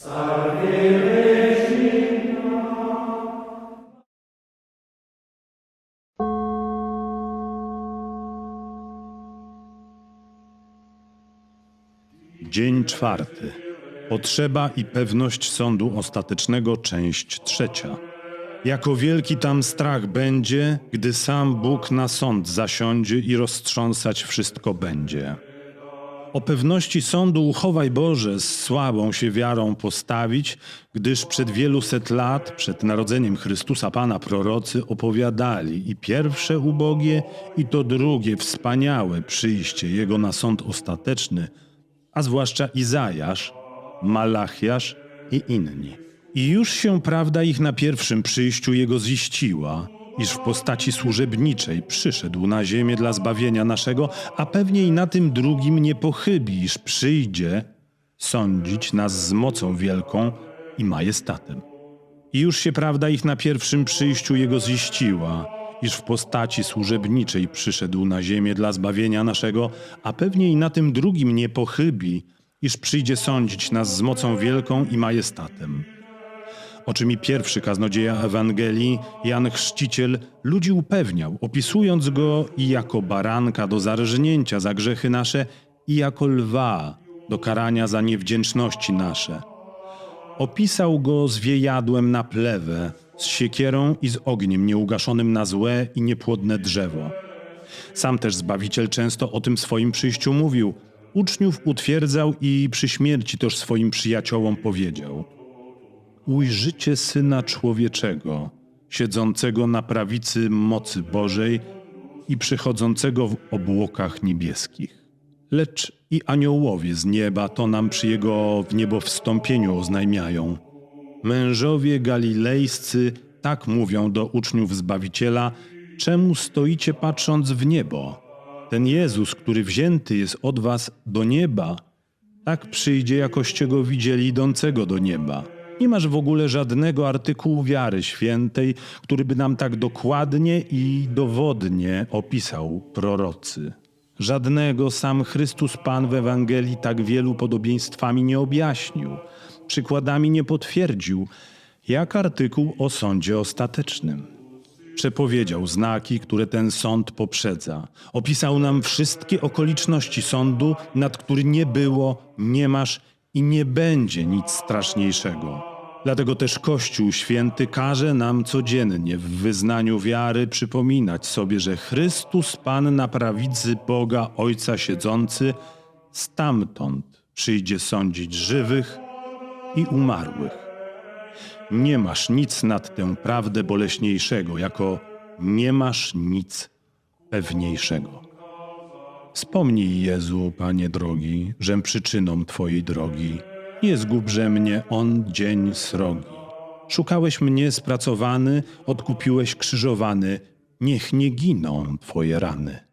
Dzień czwarty. Potrzeba i pewność sądu ostatecznego, część trzecia. Jako wielki tam strach będzie, gdy sam Bóg na sąd zasiądzie i roztrząsać wszystko będzie. O pewności sądu uchowaj Boże, z słabą się wiarą postawić, gdyż przed wielu set lat, przed narodzeniem Chrystusa Pana prorocy opowiadali i pierwsze ubogie, i to drugie wspaniałe przyjście Jego na sąd ostateczny, a zwłaszcza Izajasz, Malachiasz i inni. I już się prawda ich na pierwszym przyjściu Jego ziściła, iż w postaci służebniczej przyszedł na ziemię dla zbawienia naszego, a pewnie i na tym drugim nie pochybi, iż przyjdzie sądzić nas z mocą wielką i majestatem. I już się prawda ich na pierwszym przyjściu Jego ziściła, iż w postaci służebniczej przyszedł na ziemię dla zbawienia naszego, a pewnie i na tym drugim nie pochybi, iż przyjdzie sądzić nas z mocą wielką i majestatem. O czym i pierwszy kaznodzieja Ewangelii, Jan Chrzciciel, ludzi upewniał, opisując go i jako baranka do zarżnięcia za grzechy nasze, i jako lwa do karania za niewdzięczności nasze. Opisał go z wiejadłem na plewę, z siekierą i z ogniem nieugaszonym na złe i niepłodne drzewo. Sam też Zbawiciel często o tym swoim przyjściu mówił. Uczniów utwierdzał i przy śmierci też swoim przyjaciołom powiedział: Ujrzycie Syna Człowieczego, siedzącego na prawicy mocy Bożej i przychodzącego w obłokach niebieskich. Lecz i aniołowie z nieba to nam przy Jego w niebo wstąpieniu oznajmiają. Mężowie galilejscy tak mówią do uczniów Zbawiciela, czemu stoicie patrząc w niebo? Ten Jezus, który wzięty jest od was do nieba, tak przyjdzie, jakoście go widzieli idącego do nieba. Nie masz w ogóle żadnego artykułu wiary świętej, który by nam tak dokładnie i dowodnie opisał prorocy. Żadnego sam Chrystus Pan w Ewangelii tak wielu podobieństwami nie objaśnił, przykładami nie potwierdził, jak artykuł o sądzie ostatecznym. Przepowiedział znaki, które ten sąd poprzedza. Opisał nam wszystkie okoliczności sądu, nad który nie było, nie masz i nie będzie nic straszniejszego. Dlatego też Kościół Święty każe nam codziennie w wyznaniu wiary przypominać sobie, że Chrystus Pan na prawicy Boga Ojca siedzący stamtąd przyjdzie sądzić żywych i umarłych. Nie masz nic nad tę prawdę boleśniejszego, jako nie masz nic pewniejszego. Wspomnij, Jezu, Panie drogi, żem przyczyną Twojej drogi. Nie zgubże mnie on dzień srogi. Szukałeś mnie spracowany, odkupiłeś krzyżowany. Niech nie giną Twoje rany.